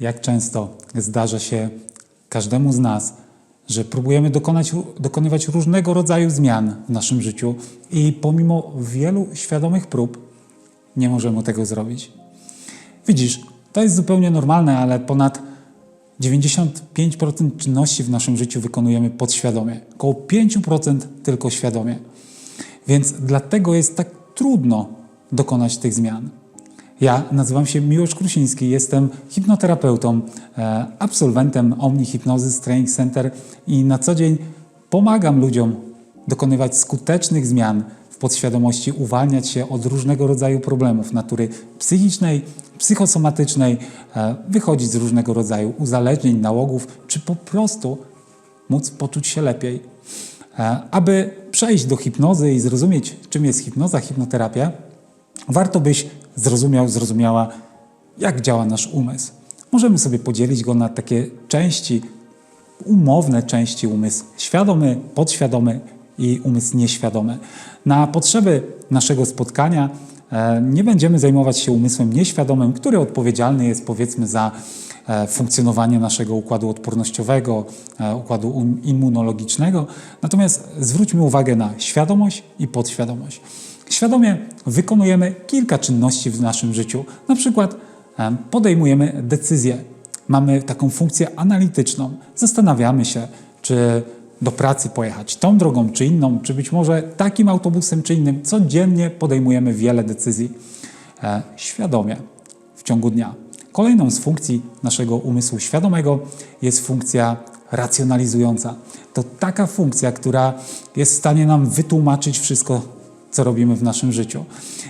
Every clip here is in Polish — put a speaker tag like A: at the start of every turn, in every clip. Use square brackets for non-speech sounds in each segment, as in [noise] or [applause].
A: jak często zdarza się każdemu z nas, że próbujemy dokonać, dokonywać różnego rodzaju zmian w naszym życiu i pomimo wielu świadomych prób nie możemy tego zrobić. Widzisz, to jest zupełnie normalne, ale ponad 95% czynności w naszym życiu wykonujemy podświadomie, około 5% tylko świadomie. Więc dlatego jest tak trudno dokonać tych zmian. Ja nazywam się Miłosz Krusiński, jestem hipnoterapeutą, e, absolwentem Omni Hypnosis Training Center i na co dzień pomagam ludziom dokonywać skutecznych zmian w podświadomości, uwalniać się od różnego rodzaju problemów natury psychicznej, psychosomatycznej, e, wychodzić z różnego rodzaju uzależnień, nałogów, czy po prostu móc poczuć się lepiej. E, Aby przejść do hipnozy i zrozumieć, czym jest hipnoza, hipnoterapia, warto byś zrozumiał, zrozumiała, jak działa nasz umysł. Możemy sobie podzielić go na takie części, umowne części umysł świadomy, podświadomy i umysł nieświadomy. Na potrzeby naszego spotkania e, nie będziemy zajmować się umysłem nieświadomym, który odpowiedzialny jest powiedzmy za e, funkcjonowanie naszego układu odpornościowego, e, układu immunologicznego. Natomiast zwróćmy uwagę na świadomość i podświadomość. Świadomie wykonujemy kilka czynności w naszym życiu. Na przykład em, podejmujemy decyzje. Mamy taką funkcję analityczną. Zastanawiamy się, czy do pracy pojechać tą drogą, czy inną, czy być może takim autobusem, czy innym. Codziennie podejmujemy wiele decyzji e, świadomie w ciągu dnia. Kolejną z funkcji naszego umysłu świadomego jest funkcja racjonalizująca. To taka funkcja, która jest w stanie nam wytłumaczyć wszystko, co robimy w naszym życiu.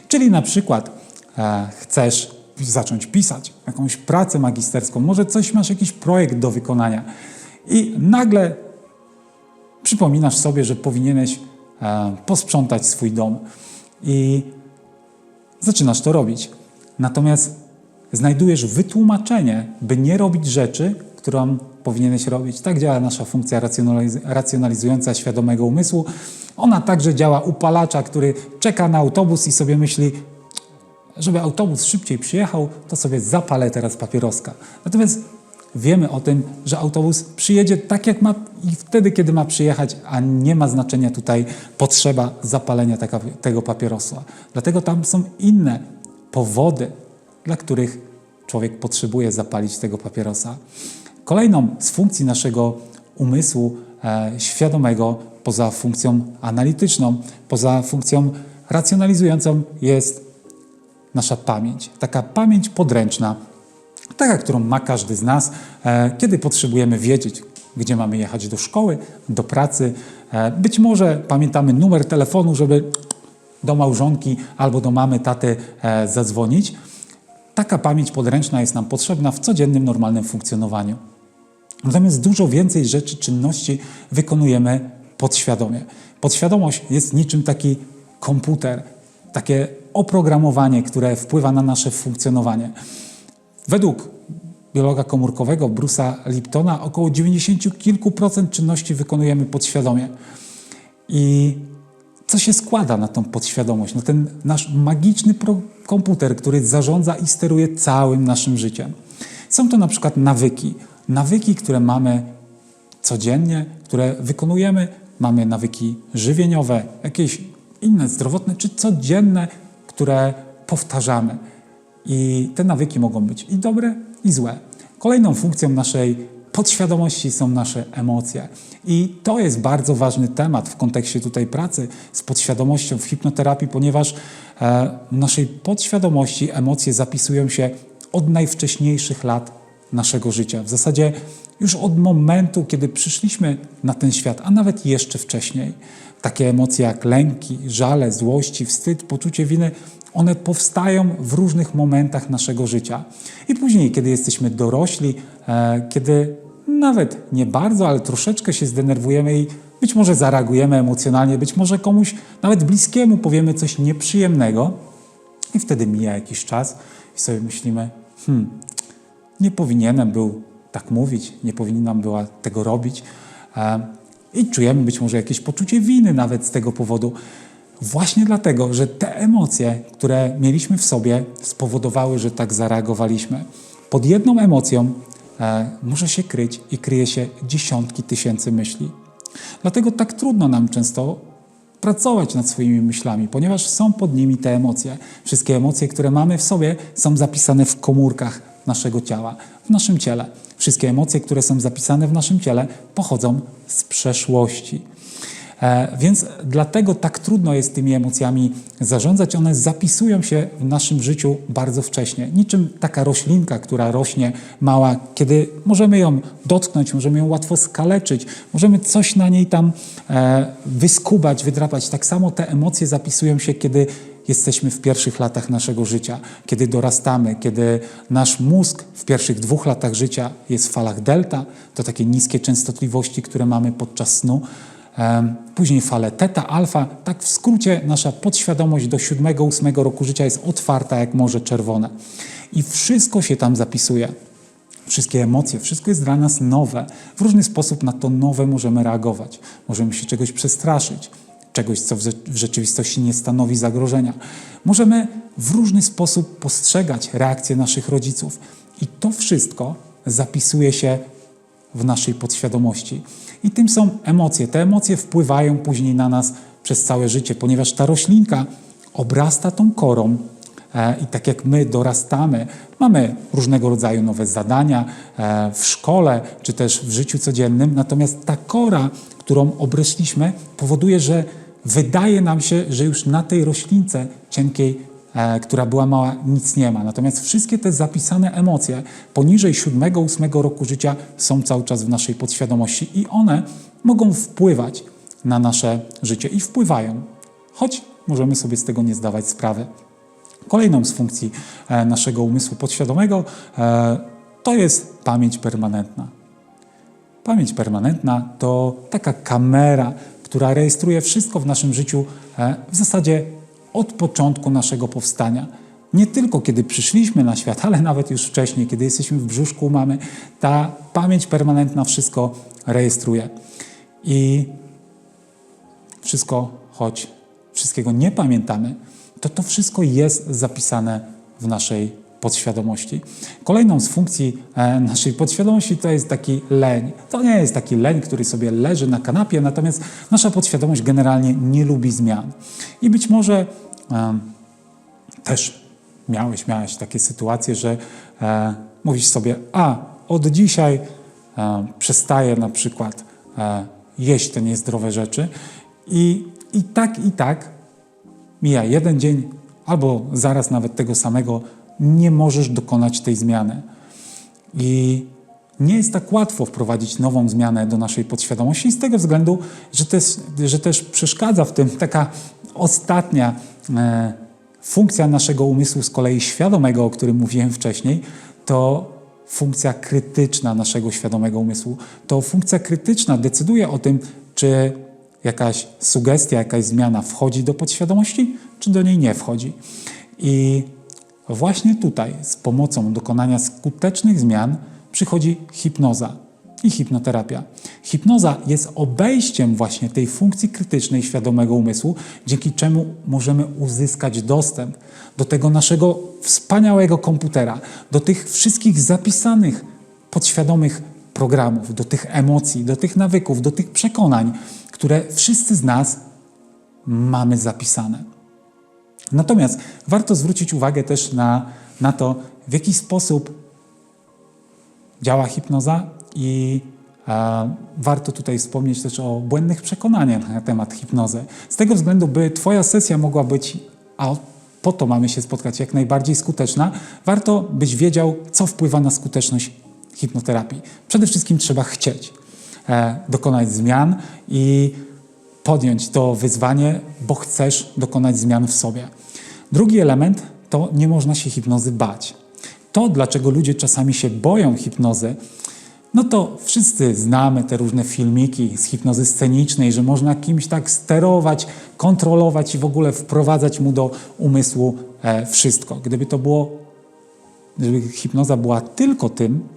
A: Czyli na przykład e, chcesz zacząć pisać jakąś pracę magisterską, może coś masz, jakiś projekt do wykonania i nagle przypominasz sobie, że powinieneś e, posprzątać swój dom i zaczynasz to robić. Natomiast znajdujesz wytłumaczenie, by nie robić rzeczy, którą powinieneś robić. Tak działa nasza funkcja racjonaliz- racjonalizująca świadomego umysłu. Ona także działa upalacza, który czeka na autobus i sobie myśli, żeby autobus szybciej przyjechał, to sobie zapalę teraz papieroska. Natomiast wiemy o tym, że autobus przyjedzie tak jak ma i wtedy, kiedy ma przyjechać, a nie ma znaczenia tutaj potrzeba zapalenia tego papierosa. Dlatego tam są inne powody, dla których człowiek potrzebuje zapalić tego papierosa. Kolejną z funkcji naszego umysłu e, świadomego, poza funkcją analityczną, poza funkcją racjonalizującą, jest nasza pamięć. Taka pamięć podręczna, taka, którą ma każdy z nas, e, kiedy potrzebujemy wiedzieć, gdzie mamy jechać do szkoły, do pracy. E, być może pamiętamy numer telefonu, żeby do małżonki albo do mamy, taty zadzwonić. Taka pamięć podręczna jest nam potrzebna w codziennym, normalnym funkcjonowaniu. Natomiast dużo więcej rzeczy, czynności wykonujemy podświadomie. Podświadomość jest niczym taki komputer, takie oprogramowanie, które wpływa na nasze funkcjonowanie. Według biologa komórkowego Bruce'a Liptona około 90 kilku procent czynności wykonujemy podświadomie. I co się składa na tą podświadomość, na ten nasz magiczny komputer, który zarządza i steruje całym naszym życiem. Są to na przykład nawyki. Nawyki, które mamy codziennie, które wykonujemy. Mamy nawyki żywieniowe, jakieś inne zdrowotne czy codzienne, które powtarzamy. I te nawyki mogą być i dobre, i złe. Kolejną funkcją naszej podświadomości są nasze emocje. I to jest bardzo ważny temat w kontekście tutaj pracy z podświadomością w hipnoterapii, ponieważ e, w naszej podświadomości emocje zapisują się od najwcześniejszych lat naszego życia. W zasadzie już od momentu, kiedy przyszliśmy na ten świat, a nawet jeszcze wcześniej. Takie emocje jak lęki, żale, złości, wstyd, poczucie winy, one powstają w różnych momentach naszego życia. I później, kiedy jesteśmy dorośli, e, kiedy nawet nie bardzo, ale troszeczkę się zdenerwujemy i być może zareagujemy emocjonalnie, być może komuś, nawet bliskiemu powiemy coś nieprzyjemnego, i wtedy mija jakiś czas i sobie myślimy, hmm, nie powinienem był tak mówić, nie powinnam była tego robić. E, I czujemy być może jakieś poczucie winy nawet z tego powodu. Właśnie dlatego, że te emocje, które mieliśmy w sobie, spowodowały, że tak zareagowaliśmy. Pod jedną emocją e, może się kryć i kryje się dziesiątki tysięcy myśli. Dlatego tak trudno nam często pracować nad swoimi myślami, ponieważ są pod nimi te emocje. Wszystkie emocje, które mamy w sobie, są zapisane w komórkach naszego ciała, w naszym ciele. Wszystkie emocje, które są zapisane w naszym ciele, pochodzą z przeszłości. E, Więc dlatego tak trudno jest tymi emocjami zarządzać. One zapisują się w naszym życiu bardzo wcześnie. Niczym taka roślinka, która rośnie mała, kiedy możemy ją dotknąć, możemy ją łatwo skaleczyć, możemy coś na niej tam e, wyskubać, wydrapać. Tak samo te emocje zapisują się, kiedy jesteśmy w pierwszych latach naszego życia, kiedy dorastamy, kiedy nasz mózg w pierwszych dwóch latach życia jest w falach delta, to takie niskie częstotliwości, które mamy podczas snu. Później fale teta, alfa. Tak w skrócie nasza podświadomość do 7-8 roku życia jest otwarta jak morze czerwone. I wszystko się tam zapisuje. Wszystkie emocje, wszystko jest dla nas nowe. W różny sposób na to nowe możemy reagować. Możemy się czegoś przestraszyć, czegoś, co w rze- w rzeczywistości nie stanowi zagrożenia. Możemy w różny sposób postrzegać reakcje naszych rodziców. I to wszystko zapisuje się w naszej podświadomości. I tym są emocje. Te emocje wpływają później na nas przez całe życie, ponieważ ta roślinka obrasta tą korą e, i tak jak my dorastamy, mamy różnego rodzaju nowe zadania e, w szkole czy też w życiu codziennym, natomiast ta kora, którą obrośliśmy, powoduje, że wydaje nam się, że już na tej roślince cienkiej e, która była mała, nic nie ma. Natomiast wszystkie te zapisane emocje poniżej 7-8 roku życia są cały czas w naszej podświadomości i one mogą wpływać na nasze życie i wpływają, choć możemy sobie z tego nie zdawać sprawy. Kolejną z funkcji e, naszego umysłu podświadomego e, to jest pamięć permanentna. Pamięć permanentna to taka kamera, która rejestruje wszystko w naszym życiu e, w zasadzie od początku naszego powstania. Nie tylko kiedy przyszliśmy na świat, [laughs] ale nawet już wcześniej, kiedy jesteśmy w brzuszku mamy, ta pamięć permanentna wszystko rejestruje. I wszystko, choć wszystkiego nie pamiętamy, to to wszystko jest zapisane w naszej podświadomości. Kolejną z funkcji e, naszej podświadomości to jest taki leń. To nie jest taki leń, który sobie leży na kanapie, natomiast nasza podświadomość generalnie nie lubi zmian. I być może e, też miałeś, miałeś takie sytuacje, że e, mówisz sobie, a od dzisiaj e, przestaję na przykład e, jeść te niezdrowe rzeczy i, i tak, i tak mija jeden dzień albo zaraz nawet tego samego, nie możesz dokonać tej zmiany. I nie jest tak łatwo wprowadzić nową zmianę do naszej podświadomości z tego względu, że też, że też przeszkadza w tym taka ostatnia e, funkcja naszego umysłu z kolei świadomego, o którym mówiłem wcześniej, to funkcja krytyczna naszego świadomego umysłu. To funkcja krytyczna decyduje o tym, czy jakaś sugestia, jakaś zmiana wchodzi do podświadomości, czy do niej nie wchodzi. I właśnie tutaj z pomocą dokonania skutecznych zmian przychodzi hipnoza i hipnoterapia. Hipnoza jest obejściem właśnie tej funkcji krytycznej świadomego umysłu, dzięki czemu możemy uzyskać dostęp do tego naszego wspaniałego komputera, do tych wszystkich zapisanych podświadomych programów, do tych emocji, do tych nawyków, do tych przekonań, które wszyscy z nas mamy zapisane. Natomiast warto zwrócić uwagę też na, na to, w jaki sposób działa hipnoza i e, warto tutaj wspomnieć też o błędnych przekonaniach na temat hipnozy. Z tego względu, by Twoja sesja mogła być, a po to mamy się spotkać, jak najbardziej skuteczna, warto byś wiedział, co wpływa na skuteczność hipnoterapii. Przede wszystkim trzeba chcieć e, dokonać zmian i podjąć to wyzwanie, bo chcesz dokonać zmian w sobie. Drugi element to nie można się hipnozy bać. To, dlaczego ludzie czasami się boją hipnozy, no to wszyscy znamy te różne filmiki z hipnozy scenicznej, że można kimś tak sterować, kontrolować i w ogóle wprowadzać mu do umysłu e, wszystko. Gdyby to było, gdyby hipnoza była tylko tym,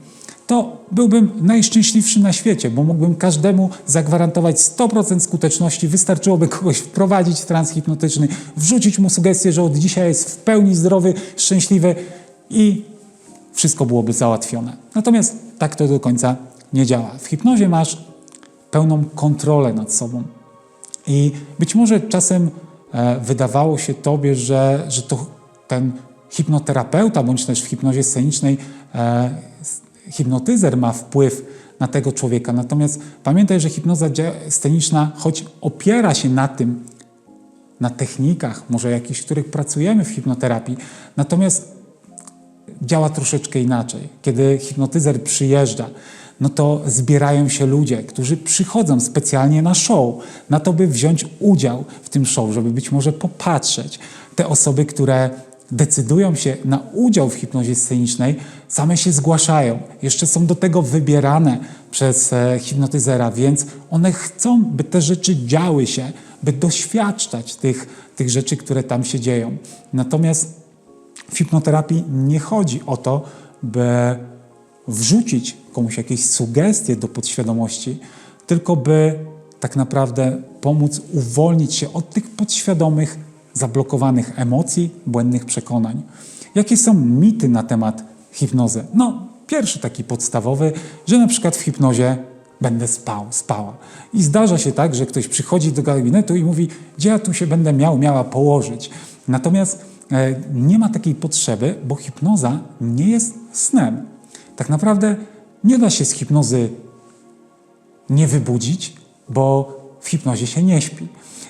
A: to byłbym najszczęśliwszy na świecie, bo mógłbym każdemu zagwarantować 100% skuteczności. Wystarczyłoby kogoś wprowadzić w trans hipnotyczny, wrzucić mu sugestię, że od dzisiaj jest w pełni zdrowy, szczęśliwy i wszystko byłoby załatwione. Natomiast tak to do końca nie działa. W hipnozie masz pełną kontrolę nad sobą. I być może czasem e, wydawało się tobie, że, że to ten hipnoterapeuta, bądź też w hipnozie scenicznej e, hipnotyzer ma wpływ na tego człowieka. Natomiast pamiętaj, że hipnoza sceniczna, choć opiera się na tym, na technikach, może jakichś, których pracujemy w hipnoterapii, natomiast działa troszeczkę inaczej. Kiedy hipnotyzer przyjeżdża, no to zbierają się ludzie, którzy przychodzą specjalnie na show, na to, by wziąć udział w tym show, żeby być może popatrzeć. Te osoby, które decydują się na udział w hipnozie scenicznej, same się zgłaszają. Jeszcze są do tego wybierane przez e, hipnotyzera, więc one chcą, by te rzeczy działy się, by doświadczać tych, tych rzeczy, które tam się dzieją. Natomiast w hipnoterapii nie chodzi o to, by wrzucić komuś jakieś sugestie do podświadomości, tylko by tak naprawdę pomóc uwolnić się od tych podświadomych, zablokowanych emocji, błędnych przekonań. Jakie są mity na temat hipnozy? No, pierwszy taki podstawowy, że na przykład w hipnozie będę spał, spała. I zdarza się tak, że ktoś przychodzi do gabinetu i mówi, gdzie ja tu się będę miał, miała położyć. Natomiast e, nie ma takiej potrzeby, bo hipnoza nie jest snem. Tak naprawdę nie da się z hipnozy nie wybudzić, bo w hipnozie się nie śpi.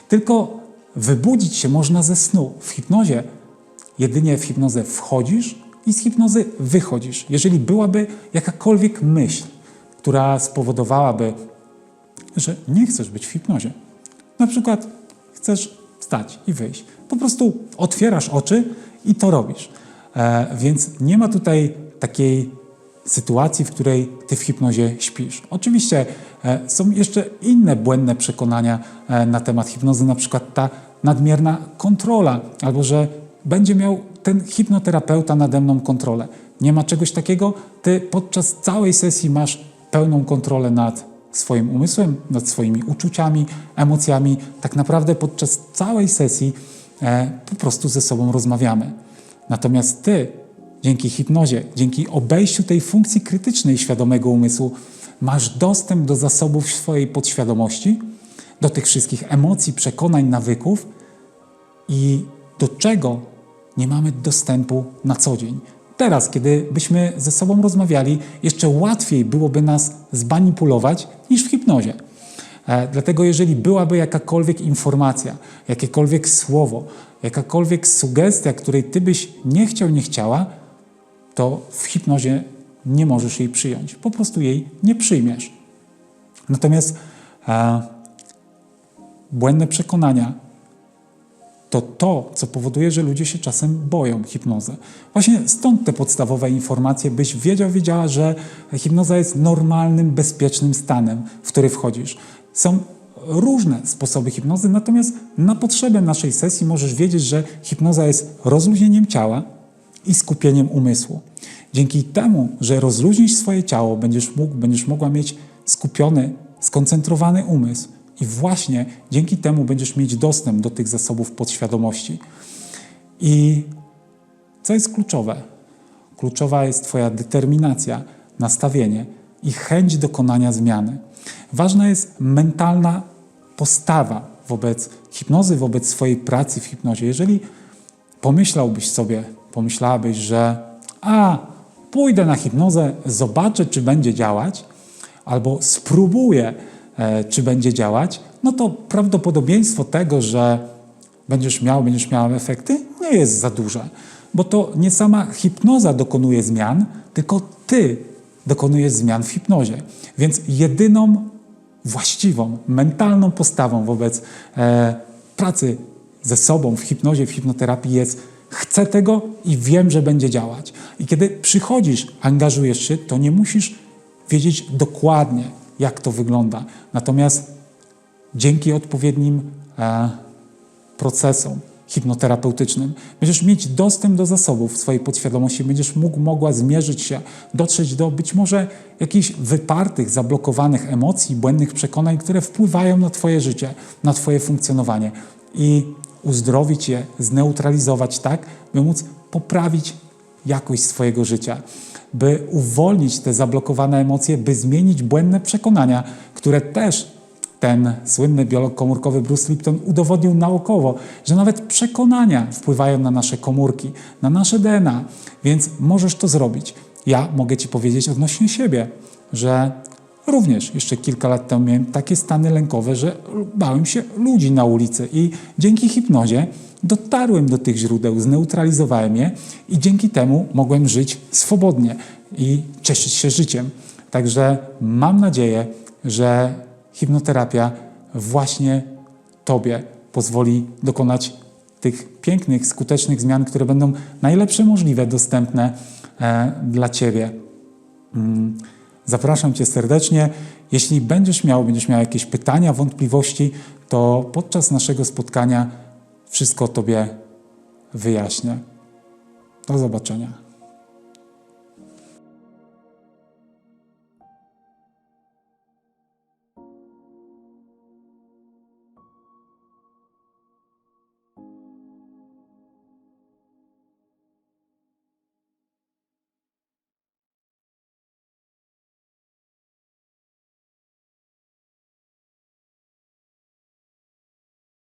A: Tylko wybudzić się można ze snu. W hipnozie jedynie w hipnozę wchodzisz i z hipnozy wychodzisz. Jeżeli byłaby jakakolwiek myśl, która spowodowałaby, że nie chcesz być w hipnozie, na przykład chcesz wstać i wyjść, po prostu otwierasz oczy i to robisz. E, więc nie ma tutaj takiej sytuacji, w której ty w hipnozie śpisz. Oczywiście e, są jeszcze inne błędne przekonania e, na temat hipnozy, na przykład ta nadmierna kontrola, albo że będzie miał ten hipnoterapeuta nade mną kontrolę. Nie ma czegoś takiego. Ty podczas całej sesji masz pełną kontrolę nad swoim umysłem, nad swoimi uczuciami, emocjami. Tak naprawdę podczas całej sesji e, po prostu ze sobą rozmawiamy. Natomiast ty dzięki hipnozie, dzięki obejściu tej funkcji krytycznej świadomego umysłu, masz dostęp do zasobów swojej podświadomości, do tych wszystkich emocji, przekonań, nawyków i do czego nie mamy dostępu na co dzień. Teraz, kiedy byśmy ze sobą rozmawiali, jeszcze łatwiej byłoby nas zmanipulować niż w hipnozie. E, dlatego, jeżeli byłaby jakakolwiek informacja, jakiekolwiek słowo, jakakolwiek sugestia, której ty byś nie chciał, nie chciała, to w hipnozie nie możesz jej przyjąć. Po prostu jej nie przyjmiesz. Natomiast e, błędne przekonania to to, co powoduje, że ludzie się czasem boją hipnozy. Właśnie stąd te podstawowe informacje, byś wiedział, wiedziała, że hipnoza jest normalnym, bezpiecznym stanem, w który wchodzisz. Są różne sposoby hipnozy, natomiast na potrzeby naszej sesji możesz wiedzieć, że hipnoza jest rozluźnieniem ciała, i skupieniem umysłu. Dzięki temu, że rozluźnisz swoje ciało, będziesz mógł, będziesz mogła mieć skupiony, skoncentrowany umysł i właśnie dzięki temu będziesz mieć dostęp do tych zasobów podświadomości. I co jest kluczowe? Kluczowa jest Twoja determinacja, nastawienie i chęć dokonania zmiany. Ważna jest mentalna postawa wobec hipnozy, wobec swojej pracy w hipnozie. Jeżeli pomyślałbyś sobie, pomyślałabyś, że a, pójdę na hipnozę, zobaczę, czy będzie działać, albo spróbuję, czy będzie działać, no to prawdopodobieństwo tego, że będziesz miał, będziesz miała efekty, nie jest za duże. Bo to nie sama hipnoza dokonuje zmian, tylko ty dokonujesz zmian w hipnozie. Więc jedyną właściwą, mentalną postawą wobec e, pracy ze sobą w hipnozie, w hipnoterapii jest chcę tego i wiem, że będzie działać. I kiedy przychodzisz, angażujesz się, to nie musisz wiedzieć dokładnie, jak to wygląda. Natomiast dzięki odpowiednim e, procesom hipnoterapeutycznym będziesz mieć dostęp do zasobów swojej podświadomości, będziesz mógł, mogła zmierzyć się, dotrzeć do być może jakichś wypartych, zablokowanych emocji, błędnych przekonań, które wpływają na Twoje życie, na Twoje funkcjonowanie. I uzdrowić je, zneutralizować tak, by móc poprawić jakość swojego życia. By uwolnić te zablokowane emocje, by zmienić błędne przekonania, które też ten słynny biolog komórkowy Bruce Lipton udowodnił naukowo, że nawet przekonania wpływają na nasze komórki, na nasze DNA, więc możesz to zrobić. Ja mogę Ci powiedzieć odnośnie siebie, że również jeszcze kilka lat temu miałem takie stany lękowe, że bałem się ludzi na ulicy i dzięki hipnozie dotarłem do tych źródeł, zneutralizowałem je i dzięki temu mogłem żyć swobodnie i cieszyć się życiem. Także mam nadzieję, że hipnoterapia właśnie Tobie pozwoli dokonać tych pięknych, skutecznych zmian, które będą najlepsze możliwe, dostępne e, dla Ciebie. Zapraszam Cię serdecznie. Jeśli będziesz miał, będziesz miał jakieś pytania, wątpliwości, to podczas naszego spotkania wszystko Tobie wyjaśnię. Do zobaczenia.